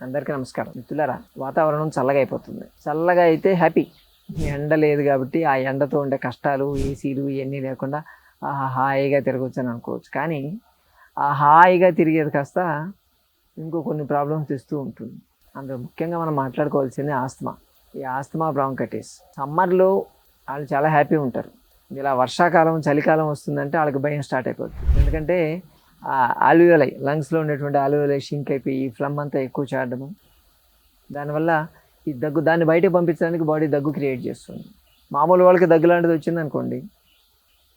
అందరికీ నమస్కారం. మిత్రులారా వాతావరణం చల్లగా అయిపోతుంది చల్లగా అయితే హ్యాపీ. ఎండ లేదు కాబట్టి ఆ ఎండతో ఉండే కష్టాలు ఏసీలు ఇవన్నీ లేకుండా హాయిగా తిరగవచ్చు అని అనుకోవచ్చు. కానీ ఆ హాయిగా తిరిగేది కాస్త ఇంకో కొన్ని ప్రాబ్లమ్స్ తెస్తూ ఉంటుంది. అందులో ముఖ్యంగా మనం మాట్లాడుకోవాల్సింది ఆస్తమా. ఈ ఆస్తమా బ్రాంకటిస్. సమ్మర్లో వాళ్ళు చాలా హ్యాపీ ఉంటారు. ఇలా వర్షాకాలం చలికాలం వస్తుందంటే వాళ్ళకి భయం స్టార్ట్ అయిపోతుంది ఎందుకంటే ఆల్వియోలై లంగ్స్లో ఉన్నటువంటి ఆల్వియోలై షింక్ అయిపోయి ఈ ఫ్లమ్ అంతా ఎక్కువ చేరడము. దానివల్ల ఈ దగ్గు దాన్ని బయటకు పంపించడానికి బాడీ దగ్గు క్రియేట్ చేస్తుంది. మామూలు వాళ్ళకి దగ్గు లాంటిది వచ్చింది అనుకోండి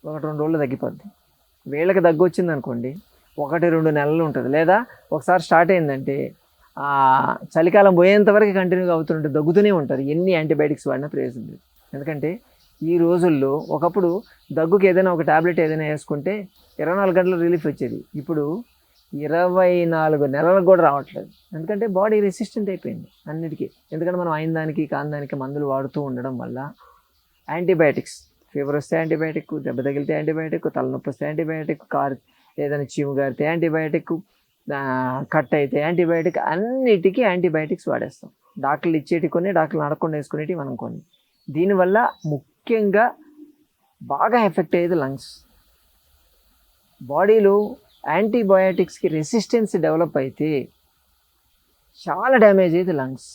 ఒకటి రెండు రోజులు తగ్గిపోద్ది. వీళ్ళకి దగ్గు వచ్చింది అనుకోండి ఒకటి రెండు నెలలు ఉంటుంది. లేదా ఒకసారి స్టార్ట్ అయిందంటే చలికాలం పోయేంత వరకు కంటిన్యూగా అవుతుంటే దగ్గుతూనే ఉంటారు. ఎన్ని యాంటీబయాటిక్స్ వాడినా ప్రయోజనం లేదు. ఎందుకంటే ఈ రోజుల్లో ఒకప్పుడు దగ్గుకి ఏదైనా ఒక టాబ్లెట్ ఏదైనా వేసుకుంటే ఇరవై నాలుగు గంటల రిలీఫ్ వచ్చేది. ఇప్పుడు ఇరవై నాలుగు నెలలకు కూడా రావట్లేదు. ఎందుకంటే బాడీ రెసిస్టెంట్ అయిపోయింది అన్నిటికీ. ఎందుకంటే మనం అయిన దానికి కాని దానికి మందులు వాడుతూ ఉండడం వల్ల యాంటీబయాటిక్స్ ఫీవర్ వస్తే యాంటీబయాటిక్ దెబ్బ తగిలితే యాంటీబయాటిక్ తలనొప్పి వస్తే యాంటీబయాటిక్ కారు ఏదైనా చీము గారితే యాంటీబయాటిక్ కట్ అయితే యాంటీబయాటిక్ అన్నిటికీ యాంటీబయాటిక్స్ వాడేస్తాం. డాక్టర్లు ఇచ్చేటి కొన్ని డాక్టర్లు నడకుండా వేసుకునేటివి మనం కొన్ని. దీనివల్ల ముఖ్యంగా బాగా ఎఫెక్ట్ అయ్యేది లంగ్స్. బాడీలో యాంటీబయాటిక్స్కి రెసిస్టెన్స్ డెవలప్ అయితే చాలా డ్యామేజ్ అయ్యేది లంగ్స్.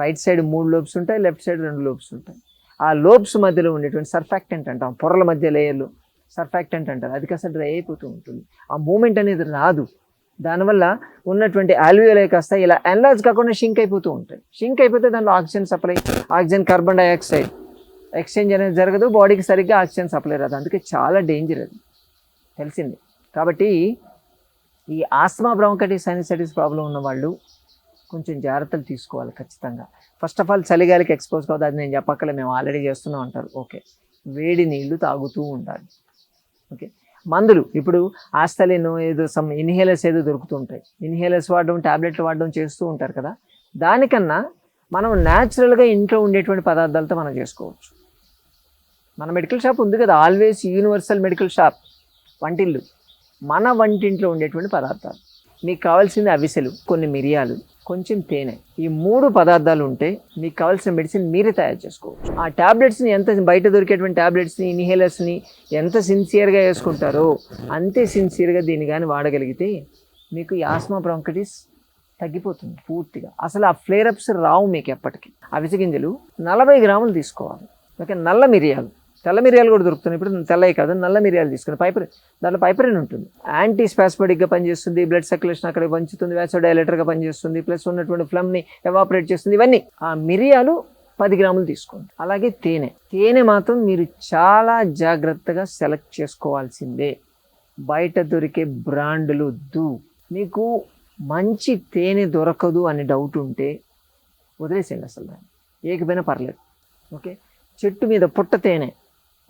రైట్ సైడ్ మూడు లోబ్స్ ఉంటాయి లెఫ్ట్ సైడ్ రెండు లోబ్స్ ఉంటాయి. ఆ లోబ్స్ మధ్యలో ఉండేటువంటి సర్ఫాక్టెంట్ అంటాం పొరల మధ్య లేయర్లు సర్ఫాక్టెంట్ అంటారు. అది కాస్త డ్రై అయిపోతూ ఉంటుంది. ఆ మూమెంట్ అనేది రాదు. దానివల్ల ఉన్నటువంటి ఆల్వియోలే కాస్త ఇలా ఎన్లాజ్ కాకుండా షింక్ అయిపోతూ ఉంటాయి. షింక్ అయిపోతే దానిలో oxygen supply oxygen carbon dioxide exchange అనేది జరగదు బాడీకి సరిగ్గా ఆక్సిజన్ సప్లై రాదు. అందుకే చాలా డేంజర్ అది. తెలిసింది. కాబట్టి ఈ ఆస్మా బ్రాంకటిస్ సైనసైటిస్ ప్రాబ్లం ఉన్న వాళ్ళు కొంచెం జాగ్రత్తలు తీసుకోవాలి ఖచ్చితంగా. ఫస్ట్ ఆఫ్ ఆల్ చలిగాలికి ఎక్స్పోజ్ కావద్దు. అది నేను చెప్పక్కలే మేము ఆల్రెడీ చేస్తున్నాం అంటారు. ఓకే వేడి నీళ్ళు తాగుతూ ఉండాలి. ఓకే మందులు ఇప్పుడు ఆస్తలిన్ ఏదో సమ్ ఇన్హేలర్స్ ఏదో దొరుకుతుంటాయి. ఇన్హేలర్స్ వాడడం ట్యాబ్లెట్లు వాడడం చేస్తూ ఉంటారు కదా. దానికన్నా మనం న్యాచురల్గా ఇంట్లో ఉండేటువంటి పదార్థాలతో మనం చేసుకోవచ్చు. మన మెడికల్ షాప్ ఉంది కదా ఆల్వేస్ యూనివర్సల్ మెడికల్ షాప్ వంటిల్లు. మన వంటింట్లో ఉండేటువంటి పదార్థాలు. మీకు కావాల్సింది అవిసెలు కొన్ని మిరియాలు కొంచెం తేనె. ఈ మూడు పదార్థాలు ఉంటే మీకు కావాల్సిన మెడిసిన్ మీరే తయారు చేసుకోవచ్చు. ఆ ట్యాబ్లెట్స్ని ఎంత బయట దొరికేటువంటి ట్యాబ్లెట్స్ని ఇన్హేలర్స్ని ఎంత సిన్సియర్గా వేసుకుంటారో అంతే సిన్సియర్గా దీన్ని కానీ వాడగలిగితే మీకు ఆస్మా బ్రాంకటిస్ తగ్గిపోతుంది పూర్తిగా. అసలు ఆ ఫ్లేరప్స్ రావు మీకు ఎప్పటికీ. అవిసె గింజలు నలభై గ్రాములు తీసుకోవాలి. ఓకే నల్ల మిరియాలు. తెల్ల మిరియాలు కూడా దొరుకుతున్నాయి. ఇప్పుడు తెల్లవి కాదు నల్ల మిరియాలు తీసుకుని పైపర్ దాంట్లో పైపరిన్ ఉంటుంది. యాంటీ స్పాస్మటిక్గా పనిచేస్తుంది బ్లడ్ సర్క్యులేషన్ అక్కడ పంచుతుంది వ్యాసోడైలేటర్గా పనిచేస్తుంది ప్లస్ ఉన్నటువంటి ఫ్లమ్ని ఎవాపరేట్ చేస్తుంది. ఇవన్నీ ఆ మిరియాలు పది గ్రాములు తీసుకోండి. అలాగే తేనె. తేనె మాత్రం మీరు చాలా జాగ్రత్తగా సెలెక్ట్ చేసుకోవాల్సిందే. బయట దొరికే బ్రాండ్లు వద్దు మీకు మంచి తేనె దొరకదు అని డౌట్ ఉంటే వదిలేసేయండి అసలు దాన్ని. ఏకపోయినా పర్లేదు. ఓకే? చెట్టు మీద పుట్ట తేనె.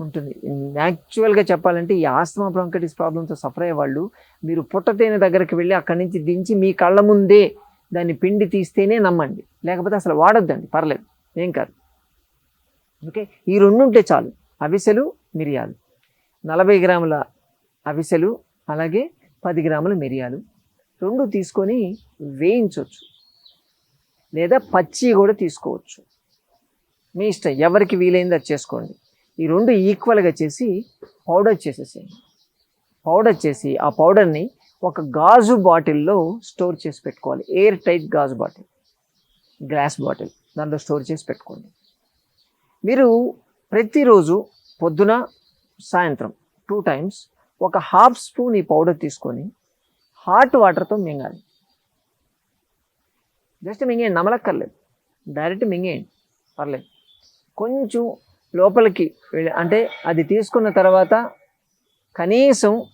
ఉంటుంది. యాక్చువల్గా చెప్పాలంటే ఈ ఆస్తమా బ్రాంకటిస్ ప్రాబ్లంతో సఫర్ అయ్యే వాళ్ళు మీరు పుట్ట తేనె దగ్గరికి వెళ్ళి అక్కడి నుంచి దించి మీ కళ్ళ ముందే దాన్ని పిండి తీస్తేనే నమ్మండి. లేకపోతే అసలు వాడొద్దండి పర్లేదు. ఏం కాదు. ఓకే? ఈ రెండు ఉంటే చాలు. అవిసెలు మిరియాలు. నలభై గ్రాముల అవిసెలు అలాగే పది గ్రాముల మిరియాలు. రెండు తీసుకొని వేయించవచ్చు లేదా పచ్చి కూడా తీసుకోవచ్చు. మీ ఇష్టం. ఎవరికి వీలైంది అది చేసుకోండి. ఈ రెండు ఈక్వల్గా చేసి పౌడర్ చేసేసేయండి పౌడర్ చేసి ఆ పౌడర్ని ఒక గాజు బాటిల్లో స్టోర్ చేసి పెట్టుకోవాలి. ఎయిర్ టైట్ గాజు బాటిల్. Glass bottle. దాంట్లో స్టోర్ చేసి పెట్టుకోండి. మీరు ప్రతిరోజు పొద్దున సాయంత్రం టూ టైమ్స్ ఒక హాఫ్ స్పూన్ ఈ పౌడర్ తీసుకొని హాట్ వాటర్తో మింగాలి. జస్ట్ మింగేయండి. నమలక్కర్లేదు. డైరెక్ట్ మింగేయండి. పర్లేదు. కొంచెం లోపలికి అంటే అది తీసుకున్న తర్వాత కనీసం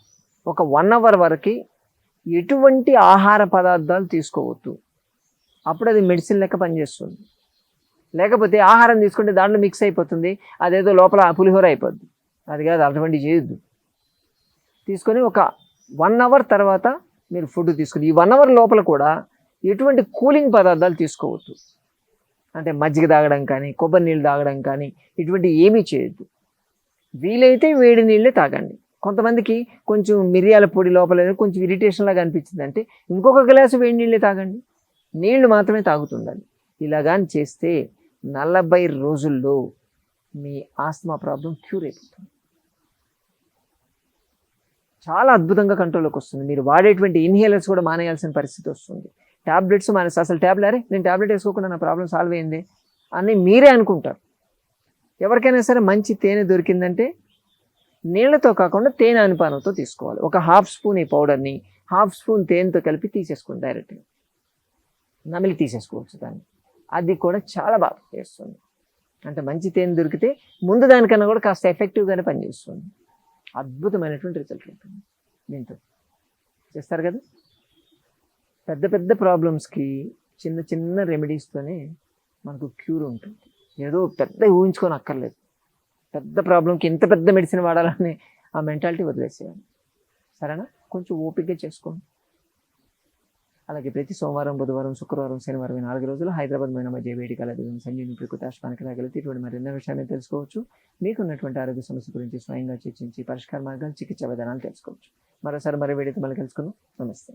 ఒక వన్ అవర్ వరకు ఎటువంటి ఆహార పదార్థాలు తీసుకోవద్దు. అప్పుడు అది మెడిసిన్ లెక్క పనిచేస్తుంది. లేకపోతే ఆహారం తీసుకుంటే దాంట్లో మిక్స్ అయిపోతుంది. అదేదో లోపల పులిహోర అయిపోద్ది. అది కాదు అటువంటి చేయొద్దు. తీసుకొని ఒక వన్ అవర్ తర్వాత మీరు ఫుడ్ తీసుకుని ఈ వన్ అవర్ లోపల కూడా ఎటువంటి కూలింగ్ పదార్థాలు తీసుకోవద్దు. అంటే మజ్జిగ తాగడం కానీ కొబ్బరి నీళ్ళు తాగడం కానీ ఇటువంటి ఏమీ చేయొద్దు. వీలైతే వేడి నీళ్ళే తాగండి. కొంతమందికి కొంచెం మిరియాల పొడి లోపల కొంచెం ఇరిటేషన్ లాగా అనిపించింది అంటే ఇంకొక గ్లాసు వేడి నీళ్ళే తాగండి. నీళ్ళు మాత్రమే తాగుతుండాలి ఇలాగాని చేస్తే నలభై రోజుల్లో మీ ఆస్తమా ప్రాబ్లం క్యూర్ అయిపోతుంది. చాలా అద్భుతంగా కంట్రోల్లోకి వస్తుంది. మీరు వాడేటువంటి ఇన్హేలర్స్ కూడా మానేయాల్సిన పరిస్థితి వస్తుంది. ట్యాబ్లెట్స్ మన అసలు ట్యాబ్లెట్ అరే నేను ట్యాబ్లెట్ వేసుకోకుండా నా ప్రాబ్లం సాల్వ్ అయింది అని మీరే అనుకుంటారు. ఎవరికైనా సరే మంచి తేనె దొరికిందంటే నీళ్ళతో కాకుండా తేనె అనుపానంతో తీసుకోవాలి. ఒక హాఫ్ స్పూన్ ఈ పౌడర్ని హాఫ్ స్పూన్ తేనెతో కలిపి తీసేసుకోండి డైరెక్ట్గా నమిలి తీసేసుకోవచ్చు దాన్ని. అది కూడా చాలా బాగా చేస్తుంది. అంటే మంచి తేనె దొరికితే ముందు దానికన్నా కూడా కాస్త ఎఫెక్టివ్గానే పనిచేస్తుంది. అద్భుతమైనటువంటి రిజల్ట్ ఉంటుంది దీంతో. చేస్తారు కదా? పెద్ద పెద్ద ప్రాబ్లమ్స్కి చిన్న చిన్న రెమెడీస్తోనే మనకు క్యూర్ ఉంటుంది. ఏదో పెద్ద ఊహించుకొని అక్కర్లేదు పెద్ద ప్రాబ్లంకి ఎంత పెద్ద మెడిసిన్ వాడాలని ఆ మెంటాలిటీ వదిలేసేయాలి సరేనా? కొంచెం ఓపికగా చేసుకోండి. అలాగే ప్రతి సోమవారం బుధవారం శుక్రవారం శనివారం నాలుగు రోజులు హైదరాబాద్ మైన మధ్య వేడి కలదు సంజీవిని ప్రకృతి ఆశ్రమానికి రాగలిగితే ఇటువంటి మరెన్నో విషయాన్ని తెలుసుకోవచ్చు. మీకున్నటువంటి ఆరోగ్య సమస్య గురించి స్వయంగా చర్చించి పరిష్కార మార్గాలు చికిత్సా విధానాలు తెలుసుకోవచ్చు. మరోసారి మరో వేడితో మళ్ళీ కలుసుకుందాం. నమస్తే.